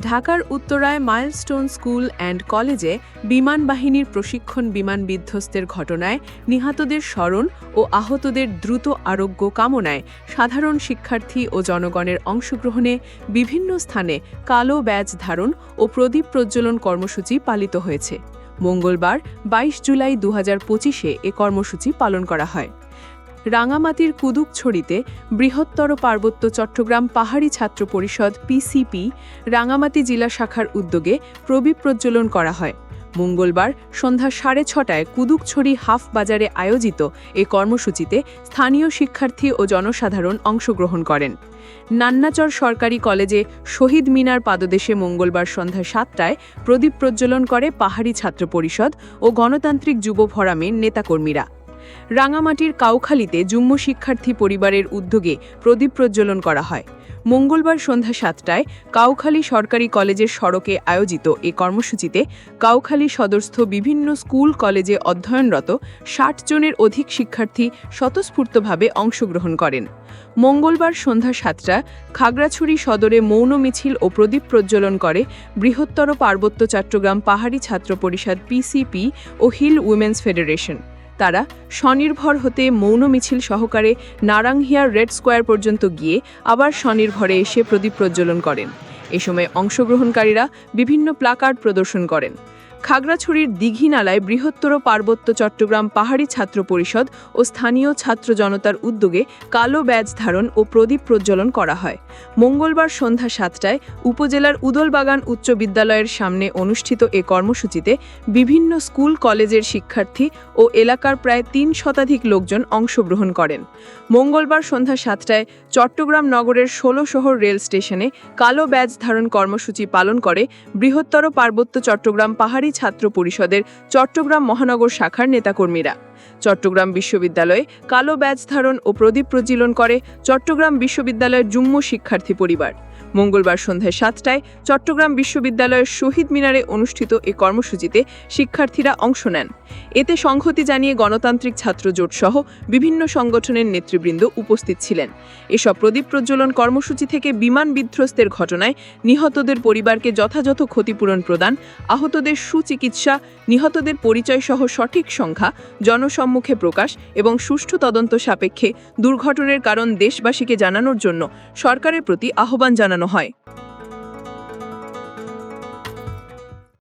ঢাকার উত্তরায় milestone school and কলেজে বিমান বাহিনীর প্রশিক্ষণ বিমান বিধ্বস্তের ঘটনায় নিহতদের স্মরণ ও আহতদের দ্রুত আরোগ্য কামনায় সাধারণ শিক্ষার্থী ও জনগণের অংশগ্রহণে বিভিন্ন স্থানে কালো ব্যাজ ধারণ ও প্রদীপ প্রজ্বলন কর্মসূচি পালিত হয়েছে। মঙ্গলবার বাইশ জুলাই দু পঁচিশে এ কর্মসূচি পালন করা হয়। রাঙামাটির কুদুকছড়িতে বৃহত্তর পার্বত্য চট্টগ্রাম পাহাড়ি ছাত্র পরিষদ পিসিপি রাঙামাটি জেলা শাখার উদ্যোগে প্রবীপ প্রজ্বলন করা হয়। মঙ্গলবার সন্ধ্যা সাড়ে ছটায় কুদুকছড়ি হাফ বাজারে আয়োজিত এ কর্মসূচিতে স্থানীয় শিক্ষার্থী ও জনসাধারণ অংশগ্রহণ করেন। নান্নাচর সরকারি কলেজে শহীদ মিনার পাদদেশে মঙ্গলবার সন্ধ্যা সাতটায় প্রদীপ প্রজ্বলন করে পাহাড়ি ছাত্র পরিষদ ও গণতান্ত্রিক যুব ফোরামের নেতাকর্মীরা। রাঙামাটির কাউখালীতে জুম্ম শিক্ষার্থী পরিবারের উদ্যোগে প্রদীপ প্রজ্বলন করা হয়। মঙ্গলবার সন্ধ্যা সাতটায় কাউখালী সরকারি কলেজের সড়কে আয়োজিত এ কর্মসূচিতে কাউখালী সদরস্থ বিভিন্ন স্কুল কলেজে অধ্যয়নরত ষাট জনের অধিক শিক্ষার্থী স্বতঃস্ফূর্তভাবে অংশগ্রহণ করেন। মঙ্গলবার সন্ধ্যা সাতটা খাগড়াছড়ি সদরে মৌন মিছিল ও প্রদীপ প্রজ্বলন করে বৃহত্তর পার্বত্য চট্টগ্রাম পাহাড়ি ছাত্র পরিষদ পিসিপি ও হিল উইমেন্স ফেডারেশন। তারা স্বনির্ভর হতে মৌন মিছিল সহকারে নারাংহিয়ার রেড স্কোয়ার পর্যন্ত গিয়ে আবার স্বনির্ভরে এসে প্রদীপ প্রজ্বলন করেন। এ সময় অংশগ্রহণকারীরা বিভিন্ন প্লাকার্ড প্রদর্শন করেন। খাগড়াছড়ির দীঘিনালায় বৃহত্তর পার্বত্য চট্টগ্রাম পাহাড়ি ছাত্র পরিষদ ও স্থানীয় ছাত্র জনতার উদ্যোগে কালো ব্যাজ ধারণ ও প্রদীপ প্রজ্বলন করা হয়। মঙ্গলবার সন্ধ্যা সাতটায় উপজেলার উদলবাগান উচ্চ বিদ্যালয়ের সামনে অনুষ্ঠিত এ কর্মসূচিতে বিভিন্ন স্কুল, কলেজের শিক্ষার্থী ও এলাকার প্রায় তিন শতাধিক লোকজন অংশগ্রহণ করেন। মঙ্গলবার সন্ধ্যা সাতটায় চট্টগ্রাম নগরের ষোলো শহর রেল স্টেশনে কালো ব্যাজ ধারণ কর্মসূচি পালন করে বৃহত্তর পার্বত্য চট্টগ্রাম পাহাড়ি ছাত্র পরিষদের চট্টগ্রাম মহানগর শাখার নেতাকর্মীরা। চট্টগ্রাম বিশ্ববিদ্যালয়ে কালো ব্যাজ ধারণ ও প্রদীপ প্রজ্বলন করে চট্টগ্রাম বিশ্ববিদ্যালয়ের যুগ্ম শিক্ষার্থী পরিবার। মঙ্গলবার সন্ধ্যায় সাতটায় চট্টগ্রাম বিশ্ববিদ্যালয়ের শহীদ মিনারে অনুষ্ঠিত এ কর্মসূচিতে শিক্ষার্থীরা অংশ নেন। এতে সংহতি জানিয়ে গণতান্ত্রিক ছাত্র জোট সহ বিভিন্ন সংগঠনের নেতৃবৃন্দ উপস্থিত ছিলেন। এসব প্রদীপ প্রজ্বলন কর্মসূচি থেকে বিমান বিধ্বস্তের ঘটনায় নিহতদের পরিবারকে যথাযথ ক্ষতিপূরণ প্রদান, আহতদের সুচিকিৎসা, নিহতদের পরিচয় সহ সঠিক সংখ্যা, জনসম্মুখে প্রকাশ এবং সুষ্ঠু তদন্ত সাপেক্ষে দুর্ঘটনার কারণ দেশবাসীকে জানানোর জন্য সরকারের প্রতি আহ্বান জানানো হয়